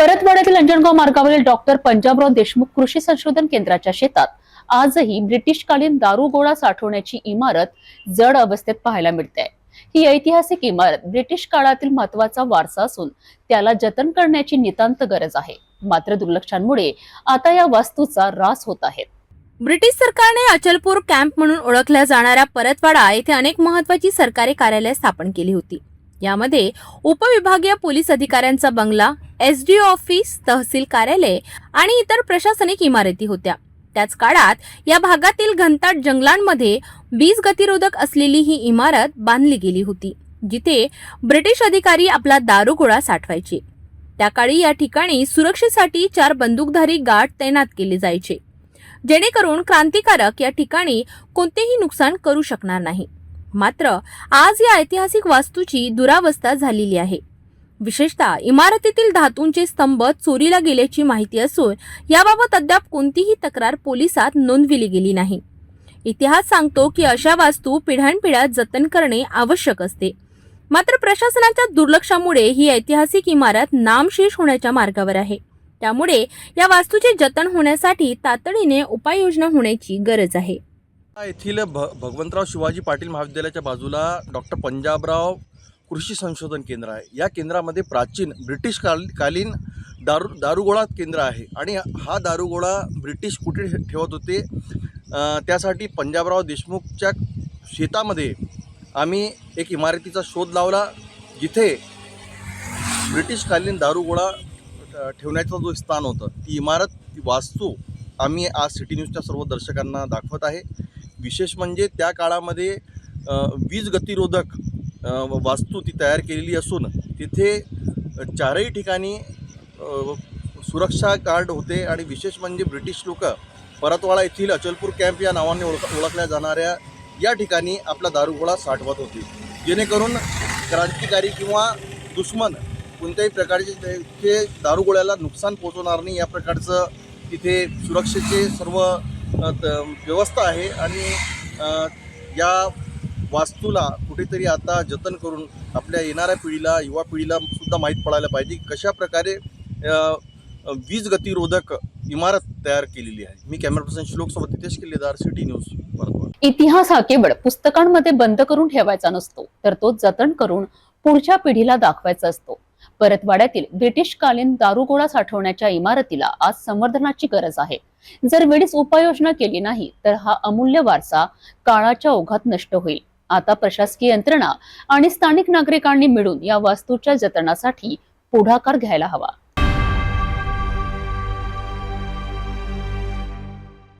परतवाड्यातील अंजनगाव मार्गावरील डॉक्टर पंजाबराव देशमुख कृषी संशोधन केंद्राच्या शेतात आजही ब्रिटिशकालीन दारुगोळा साठवण्याची इमारत जड अवस्थेत पाहायला मिळते. ही ऐतिहासिक इमारत ब्रिटिश काळातील महत्त्वाचा वारसा असून त्याला जतन करण्याची नितांत गरज आहे. मात्र दुर्लक्षांमुळे आता या वास्तूचा ऱ्हास होत आहे. ब्रिटिश सरकारने अचलपूर कॅम्प म्हणून ओळखल्या जाणाऱ्या परतवाडा येथे अनेक महत्वाची सरकारी कार्यालय स्थापन केली होती. यामध्ये उपविभागीय पोलीस अधिकाऱ्यांचा बंगला एसडीओ ऑफिस तहसील कार्यालय आणि इतर प्रशासनिक इमारती होत्या. त्याच काळात या भागातील घनताट जंगलांमध्ये वीज गतिरोधक असलेली ही इमारत बांधली गेली होती जिथे ब्रिटिश अधिकारी आपला दारुगोळा साठवायचे. त्या काळी या ठिकाणी सुरक्षेसाठी चार बंदूकधारी गार्ड तैनात केले जायचे. जेणेकरून क्रांतिकारक या ठिकाणी कोणतेही नुकसान करू शकणार नाही. मात्र आज या ऐतिहासिक वास्तूची दुरावस्था झालेली आहे. विशेषतः इमारतीतील धातूंचे स्तंभ चोरीला गेल्याची माहिती असून याबाबत अद्याप कोणतीही तक्रार पोलिसात नोंदविली गेली नाही. इतिहास सांगतो की अशा वास्तू पिढ्यानपिढ्या जतन करणे आवश्यक असते. मात्र प्रशासनाच्या दुर्लक्षामुळे ही ऐतिहासिक इमारत नामशेष होण्याच्या मार्गावर आहे. त्यामुळे या वास्तूचे जतन होण्यासाठी तातडीने उपाययोजना होण्याची गरज आहे. येथील भ भगवंतराव शिवाजी पाटील महाविद्यालयाच्या बाजूला डॉक्टर पंजाबराव कृषी संशोधन केंद्र आहे. या केंद्रामध्ये प्राचीन ब्रिटिश काल कालीन दारू दारुगोळा केंद्र आहे आणि हा दारुगोळा ब्रिटिश कुठे ठे- ठेवत होते? त्यासाठी पंजाबराव देशमुखच्या शेतामध्ये आम्ही एक इमारतीचा शोध लावला जिथे ब्रिटिशकालीन दारुगोळा ठेवण्याचं जो स्थान होतं ती इमारत ती वास्तू आम्ही आज सिटी न्यूजच्या सर्व दर्शकांना दाखवत आहे. विशेष म्हणजे त्या काळामध्ये वीज गतिरोधक वास्तू ती तयार केलेली असून तिथे चारही ठिकाणी सुरक्षा गार्ड होते आणि विशेष म्हणजे ब्रिटिश लोक परतवाडा येथील अचलपूर कॅम्प या नावाने ओळख ओळखल्या जाणाऱ्या या ठिकाणी आपला दारुगोळा साठवत होते. जेणेकरून क्रांतिकारी किंवा दुश्मन कोणत्याही प्रकारचे ते- दारुगोळ्याला नुकसान पोहोचवणार नाही या प्रकारचं तिथे सुरक्षेचे सर्व व्यवस्था आहे आणि या वास्तूला कुठेतरी आता जतन करून आपल्या येणाऱ्या पिढीला युवा पिढीला सुद्धा माहीत पडायला पाहिजे कशा प्रकारे वीज गतिरोधक इमारत तयार केलेली आहे. मी कॅमेरा पर्सन श्लोकसोबत नितेश किल्लेदार सिटी न्यूज इतिहास हा केवळ पुस्तकांमध्ये बंद करून ठेवायचा नसतो तर तो जतन करून पुढच्या पिढीला दाखवायचा असतो. परतवाड्यातील ब्रिटिशकालीन दारुगोळा साठवण्याच्या इमारतीला आज संवर्धनाची गरज आहे. जर वेळीच उपाययोजना केली नाही तर हा अमूल्य वारसा काळाच्या ओघात नष्ट होईल. आता प्रशासकीय यंत्रणा आणि स्थानिक नागरिकांनी मिळून या वास्तूच्या जतनासाठी पुढाकार घ्यायला हवा.